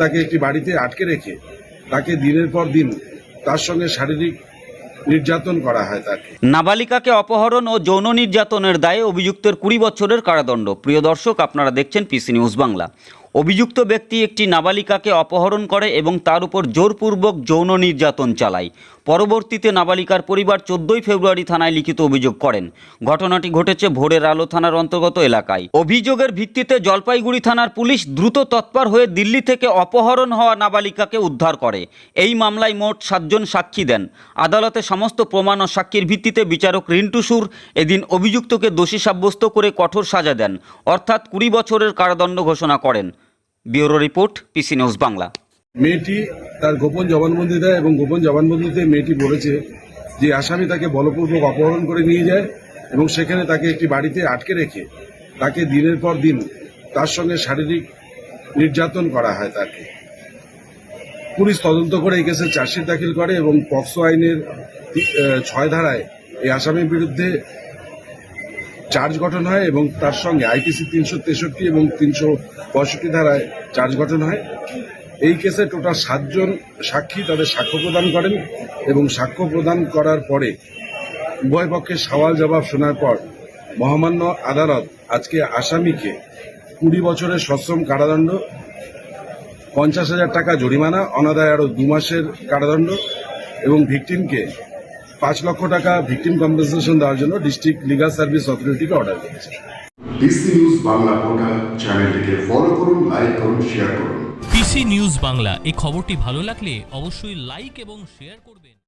তাকে একটি বাড়িতে আটকে রেখে তাকে দিনের পর দিন তার সঙ্গে শারীরিক নির্যাতন করা হয় তাকে। নাবালিকাকে অপহরণ ও যৌন নির্যাতনের দায়ে অভিযুক্তের কুড়ি বছরের কারাদণ্ড। প্রিয় দর্শক, আপনারা দেখছেন পিসি নিউজ বাংলা। অভিযুক্ত ব্যক্তি একটি নাবালিকাকে অপহরণ করে এবং তার উপর জোরপূর্বক যৌন নির্যাতন চালায়। পরবর্তীতে নাবালিকার পরিবার চোদ্দই ফেব্রুয়ারি থানায় লিখিত অভিযোগ করেন। ঘটনাটি ঘটেছে ভোরের আলো থানার অন্তর্গত এলাকায়। অভিযোগের ভিত্তিতে জলপাইগুড়ি থানার পুলিশ দ্রুত তৎপর হয়ে দিল্লি থেকে অপহরণ হওয়া নাবালিকাকে উদ্ধার করে। এই মামলায় মোট সাতজন সাক্ষী দেন। আদালতে সমস্ত প্রমাণ ও সাক্ষীর ভিত্তিতে বিচারক রিন্টু সুর এদিন অভিযুক্তকে দোষী সাব্যস্ত করে কঠোর সাজা দেন। অর্থাৎ কুড়ি বছরের কারাদণ্ড ঘোষণা করেন। Bureau report, PC news Bangla. মেয়েটি তার গোপন জবানবন্দি দেয় এবং গোপন জবানবন্দিতে মেয়েটি বলেছে যে আসামি তাকে বলপূর্বক অপহরণ করে নিয়ে যায় এবং সেখানে তাকে একটি বাড়িতে আটকে রেখে তাকে দিনের পর দিন তার সঙ্গে শারীরিক নির্যাতন করা হয় তাকে। পুলিশ তদন্ত করে এই কেসে চার্জশিট দাখিল করে এবং পক্সো আইনের ছয় ধারায় এই আসামির বিরুদ্ধে চার্জ গঠন হয় এবং তার সঙ্গে আইপিসি তিনশো তেষট্টি এবং তিনশো পঁয়ষট্টি ধারায় চার্জ গঠন হয়। এই কেসে টোটাল সাতজন সাক্ষী তাদের সাক্ষ্য প্রদান করেন এবং সাক্ষ্য প্রদান করার পরে উভয় পক্ষের সওয়াল জবাব শোনার পর মহামান্য আদালত আজকে আসামিকে কুড়ি বছরের সশ্রম কারাদণ্ড, পঞ্চাশ হাজার টাকা জরিমানা, অনাদায় আরও দু মাসের কারাদণ্ড এবং ভিকটিমকে পাঁচ লক্ষ টাকা ভিকটিম কম্পেনসেশন দেওয়ার জন্য ডিস্ট্রিক্ট লিগাল সার্ভিস অথরিটিকে অর্ডার করেছে ডিসি নিউজ বাংলা পোর্টাল চ্যানেলটিকে ফলো করুন লাইক করুন শেয়ার করুন। পিসি নিউজ বাংলা এই খবরটি ভালো লাগলে অবশ্যই লাইক এবং শেয়ার করবেন।